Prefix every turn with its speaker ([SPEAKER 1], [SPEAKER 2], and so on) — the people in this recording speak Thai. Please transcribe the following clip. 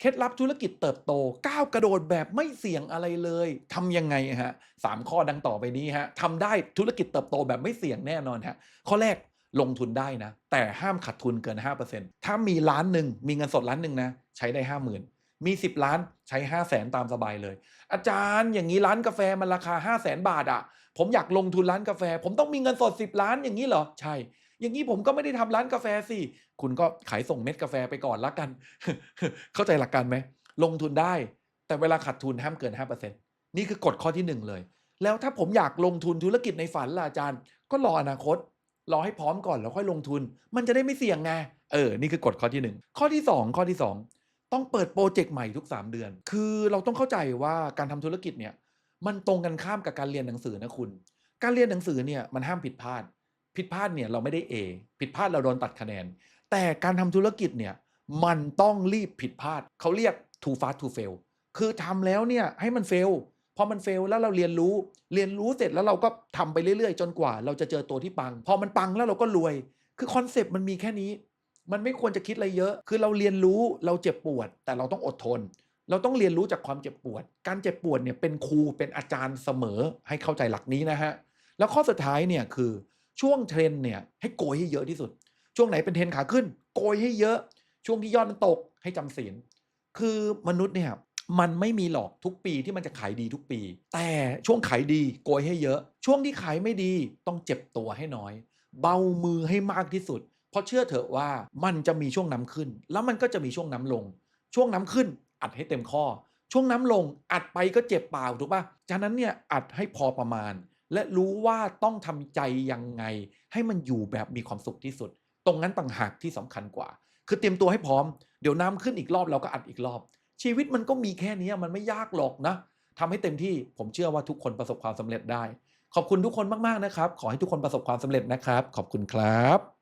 [SPEAKER 1] เคล็ดลับธุรกิจเติบโตก้าวกระโดดแบบไม่เสี่ยงอะไรเลยทำยังไงฮะสามข้อดังต่อไปนี้ฮะทำได้ธุรกิจเติบโตแบบไม่เสี่ยงแน่นอนฮะข้อแรกลงทุนได้นะ แต่ห้ามขาดทุนเกิน 5%ถ้ามีล้านหนึ่งมีเงินสดล้านหนึ่งนะ ใช้ได้ 50,000 มี 10 ล้านใช้ 5 0 0แสนตามสบายเลย อาจารย์อย่างนี้ร้านกาแฟมันราคา 5 0 0แสนบาทอะผมอยากลงทุนร้านกาแฟ ผมต้องมีเงินสด 10 ล้านอย่างนี้เหรอ ใช่ อย่างนี้ผมก็ไม่ได้ทำร้านกาแฟสิ คุณก็ขายส่งเม็ดกาแฟไปก่อนละกัน เข้าใจหลักการไหม ลงทุนได้ แต่เวลาขาดทุนห้ามเกิน 5%นี่คือกฎข้อที่ 1 เลย แล้วถ้าผมอยากลงทุนธุรกิจในฝันล่ะอาจารย์ ก็รออนาคต รอให้พร้อมก่อนแล้วค่อยลงทุน มันจะได้ไม่เสี่ยงไง เออ นี่คือกฎข้อที่ 1 ข้อที่ 2 ข้อที่ 2 ต้องเปิดโปรเจกต์ใหม่ทุก 3 เดือน คือเราต้องเข้าใจว่าการทำธุรกิจเนี่ย มันตรงกันข้ามกับการเรียนหนังสือนะคุณ การเรียนหนังสือเนี่ยมันห้ามผิดพลาด ผิดพลาดเนี่ยเราไม่ได้ A ผิดพลาดเราโดนตัดคะแนน แต่การทำธุรกิจเนี่ยมันต้องรีบผิดพลาด เขาเรียก too fast to fail คือทำแล้วเนี่ยให้มันเฟลพอมันเฟลแล้วเราเรียนรู้เรียนรู้เสร็จแล้วเราก็ทำไปเรื่อยๆ จนกว่า เราจะเจอตัวที่ปัง พอมันปังแล้วเราก็รวย คือคอนเซปต์มันมีแค่นี้ มันไม่ควรจะคิดอะไรเยอะ คือเราเรียนรู้เราเจ็บปวด แต่เราต้องอดทน เราต้องเรียนรู้จากความเจ็บปวด การเจ็บปวดเนี่ยเป็นครูเป็นอาจารย์เสมอให้เข้าใจหลักนี้นะฮะแล้วข้อสุดท้ายเนี่ยคือ ช่วงเทรนเนี่ยให้โกยให้เยอะที่สุด ช่วงไหนเป็นเทรนขาขึ้น โกยให้เยอะ ช่วงที่ยอดมันตกให้จำศีลคือมนุษย์เนี่ยมันไม่มีหรอกทุกปีที่มันจะขายดีทุกปี แต่ช่วงขายดีโกยให้เยอะ ช่วงที่ขายไม่ดีต้องเจ็บตัวให้น้อย เบามือให้มากที่สุด เพราะเชื่อเถอะว่ามันจะมีช่วงน้ำขึ้น แล้วมันก็จะมีช่วงน้ำลง ช่วงน้ำขึ้นอัดให้เต็มข้อ ช่วงน้ำลงอัดไปก็เจ็บเปล่าถูกป่ะฉะนั้นเนี่ยอัดให้พอประมาณ และรู้ว่าต้องทำใจยังไง ให้มันอยู่แบบมีความสุขที่สุด ตรงนั้นต่างหากที่สำคัญกว่า คือเตรียมตัวให้พร้อม เดี๋ยวน้ำขึ้นอีกรอบเราก็อัดอีกรอบ ชีวิตมันก็มีแค่นี้มันไม่ยากหรอกนะทำให้เต็มที่ผมเชื่อว่าทุกคนประสบความสำเร็จได้ ขอบคุณทุกคนมากๆนะครับ ขอให้ทุกคนประสบความสำเร็จนะครับ ขอบคุณครับ